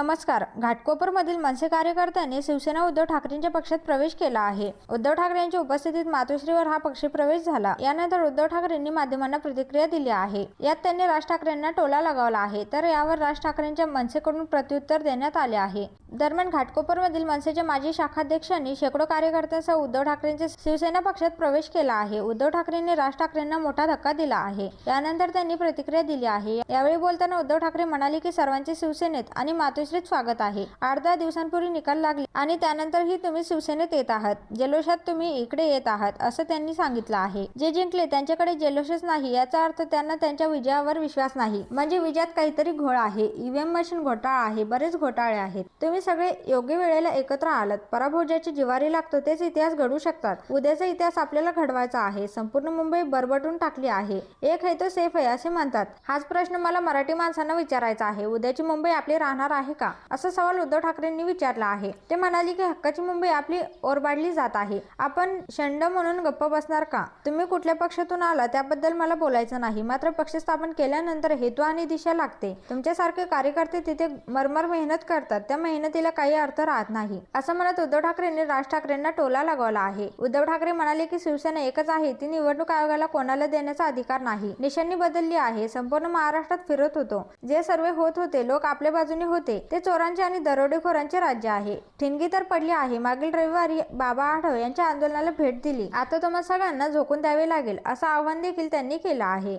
नमस्कार. घाटकोपरमधील मनसे कार्यकर्त्यांनी शिवसेना उद्धव ठाकरेंच्या पक्षात प्रवेश केला आहे. उद्धव ठाकरे यांच्या उपस्थितीत मातोश्रीवर हा पक्ष प्रवेश झाला. यानंतर उद्धव ठाकरेंनी माध्यमांना प्रतिक्रिया दिली आहे. यात त्यांनी राज ठाकरेंना टोला लगावला आहे. तर यावर राज ठाकरेंच्या मनसेकडून प्रत्युत्तर देण्यात आले आहे. दरम्यान घाटकोपरमधील मनसेच्या माजी शाखाध्यक्षांनी शेकडो कार्यकर्त्यांसह उद्धव ठाकरेंच्या शिवसेना पक्षात प्रवेश केला आहे. उद्धव ठाकरेंनी राज ठाकरेंना मोठा धक्का दिला आहे. यानंतर त्यांनी प्रतिक्रिया दिली आहे. यावेळी बोलताना उद्धव ठाकरे म्हणाले की सर्वांचे शिवसेनेत आणि मातोश्री मातोश्रीत स्वागत आहे. आठ दहा दिवसांपूर्वी निकाल लागले आणि त्यानंतरही तुम्ही शिवसेनेत येत आहात. जल्लोषात तुम्ही इकडे येत आहात असं त्यांनी सांगितलं आहे. जे जिंकले त्यांच्याकडे जल्लोषच नाही याचा अर्थ त्यांना त्यांच्या विजयावर विश्वास नाही. म्हणजे विजयात काहीतरी घोळ आहे. ईव्हीएम मशीन घोटाळा आहे बरेच घोटाळे आहेत. तुम्ही सगळे योग्य वेळेला एकत्र आलात. पराभव ज्याची जिवारी लागतो तेच इतिहास घडू शकतात. उद्याचा इतिहास आपल्याला घडवायचा आहे. संपूर्ण मुंबई बरबटून टाकली आहे. एक आहे तो सेफ आहे असे म्हणतात. हाच प्रश्न मला मराठी माणसांना विचारायचा आहे. उद्याची मुंबई आपली राहणार आहे का असा सवाल उद्धव ठाकरेंनी विचारला आहे. ते म्हणाले की हक्काची मुंबई आपली ओरबाडली जात आहे. आपण शंड म्हणून गप्प बसणार का? तुम्ही कुठल्या पक्षातून आला त्याबद्दल मला बोलायचं नाही. मात्र पक्ष स्थापन केल्यानंतर हेतू आणि दिशा लागते. तुमच्यासारखे कार्यकर्ते तिथे मरमर मेहनत करतात. त्या मेहनतीला काही अर्थ राहत नाही. असं म्हणत उद्धव ठाकरेंनी राज ठाकरेंना टोला लागवला आहे. उद्धव ठाकरे म्हणाले की शिवसेना एकच आहे. ती निवडणूक आयोगाला कोणाला देण्याचा अधिकार नाही. निशाणी बदलली आहे. संपूर्ण महाराष्ट्रात फिरत होतो. जे सर्व होत होते लोक आपल्या बाजूने होते. ते चोरांचे आणि दरोडेखोरांचे राज्य आहे. ठिणगी तर पडली आहे. मागील रविवारी बाबा आढाव यांच्या आंदोलनाला भेट दिली. आता तुम्हाला सगळ्यांना झोकून द्यावे लागेल असं आवाहन देखील त्यांनी केलं आहे.